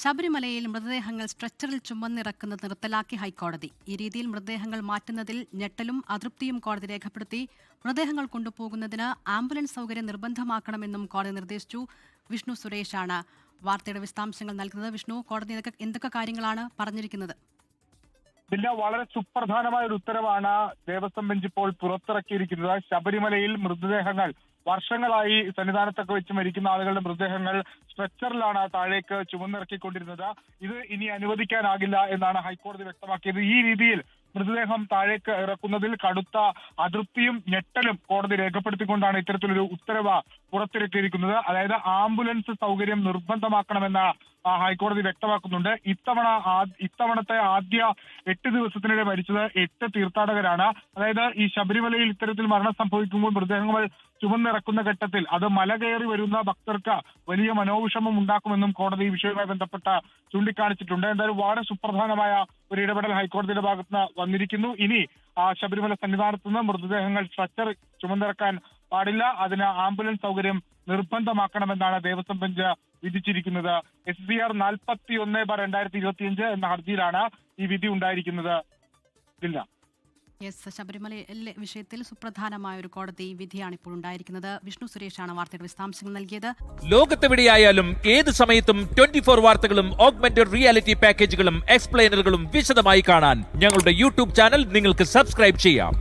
ശബരിമലയിൽ മൃതദേഹങ്ങൾ സ്ട്രെച്ചറിൽ ചുമന്നിറക്കുന്നത് നിർത്തലാക്കി ഹൈക്കോടതി. ഈ രീതിയിൽ മൃതദേഹങ്ങൾ മാറ്റുന്നതിൽ ഞെട്ടലും അതൃപ്തിയും കോടതി രേഖപ്പെടുത്തി. മൃതദേഹങ്ങൾ കൊണ്ടുപോകുന്നതിന് ആംബുലൻസ് സൗകര്യം നിർബന്ധമാക്കണമെന്നും കോടതി നിർദ്ദേശിച്ചു. വിഷ്ണു സുരേഷാണ്. വാർത്തയുടെ വിശദാംശങ്ങൾ നൽകുന്നത് വിഷ്ണു. കോടതി എന്തൊക്കെ കാര്യങ്ങളാണ് പറഞ്ഞിരിക്കുന്നത്? ഇതിന്റെ വളരെ സുപ്രധാനമായ ഒരു ഉത്തരവാണ് ദേവസ്വം ബെഞ്ച് ഇപ്പോൾ പുറത്തിറക്കിയിരിക്കുന്നത്. ശബരിമലയിൽ മൃതദേഹങ്ങൾ വർഷങ്ങളായി സന്നിധാനത്തൊക്കെ വെച്ച് മരിക്കുന്ന ആളുകളുടെ മൃതദേഹങ്ങൾ സ്ട്രെച്ചറിലാണ് താഴേക്ക് ചുമന്നിറക്കിക്കൊണ്ടിരുന്നത്. ഇത് ഇനി അനുവദിക്കാനാകില്ല എന്നാണ് ഹൈക്കോടതി വ്യക്തമാക്കിയത്. ഈ രീതിയിൽ മൃതദേഹം താഴേക്ക് ഇറക്കുന്നതിൽ കടുത്ത അതൃപ്തിയും ഞെട്ടലും കോടതി രേഖപ്പെടുത്തിക്കൊണ്ടാണ് ഇത്തരത്തിലൊരു ഉത്തരവ് പുറത്തിറക്കിയിരിക്കുന്നത്. അതായത് ആംബുലൻസ് സൗകര്യം നിർബന്ധമാക്കണമെന്ന ഹൈക്കോടതി വ്യക്തമാക്കുന്നുണ്ട്. ഇത്തവണ ഇത്തവണത്തെ ആദ്യ എട്ട് ദിവസത്തിനിടെ മരിച്ചത് എട്ട് തീർത്ഥാടകരാണ്. അതായത് ഈ ശബരിമലയിൽ ഇത്തരത്തിൽ മരണം സംഭവിക്കുമ്പോൾ മൃതദേഹങ്ങൾ ചുമന്നിറക്കുന്ന ഘട്ടത്തിൽ അത് മല കയറി വരുന്ന ഭക്തർക്ക് വലിയ മനോവിഷമം ഉണ്ടാക്കുമെന്നും കോടതി ഈ വിഷയവുമായി ബന്ധപ്പെട്ട് ചൂണ്ടിക്കാണിച്ചിട്ടുണ്ട്. എന്തായാലും വളരെ സുപ്രധാനമായ ഒരു ഇടപെടൽ ഹൈക്കോടതിയുടെ ഭാഗത്ത് വന്നിരിക്കുന്നു. ഇനി ആ ശബരിമല സന്നിധാനത്ത് നിന്ന് മൃതദേഹങ്ങൾ സ്ട്രക്ചർ ചുമന്നിറക്കാൻ പാടില്ല. അതിന് ആംബുലൻസ് സൗകര്യം നിർബന്ധമാക്കണമെന്നാണ് ദേവസ്വം ബെഞ്ച് വിധിച്ചിരിക്കുന്നത്. എസ് ബി ആർ നാൽപ്പത്തി ഒന്ന് ബാർ രണ്ടായിരത്തി ഇരുപത്തിയഞ്ച് എന്ന ഹർജിയിലാണ് ഈ വിധി ഉണ്ടായിരിക്കുന്നത്. ഇല്ല. യെസ് ശബരിമല വിഷയത്തിൽ സുപ്രധാനമായ ഒരു കോടതി വിധിയാണ് ഇപ്പോൾ ഉണ്ടായിരിക്കുന്നത്. വിഷ്ണു സുരേഷാണ് വാർത്തയുടെ വിശദാംശങ്ങൾ നൽകിയത്. ലോകത്തെവിടെയായാലും ഏത് സമയത്തും ട്വന്റി ഫോർ വാർത്തകളും ഓഗ്മെന്റഡ് റിയാലിറ്റി പാക്കേജുകളും എക്സ്പ്ലെയിനറുകളും വിശദമായി കാണാൻ ഞങ്ങളുടെ യൂട്യൂബ് ചാനൽ നിങ്ങൾക്ക് സബ്സ്ക്രൈബ് ചെയ്യാം.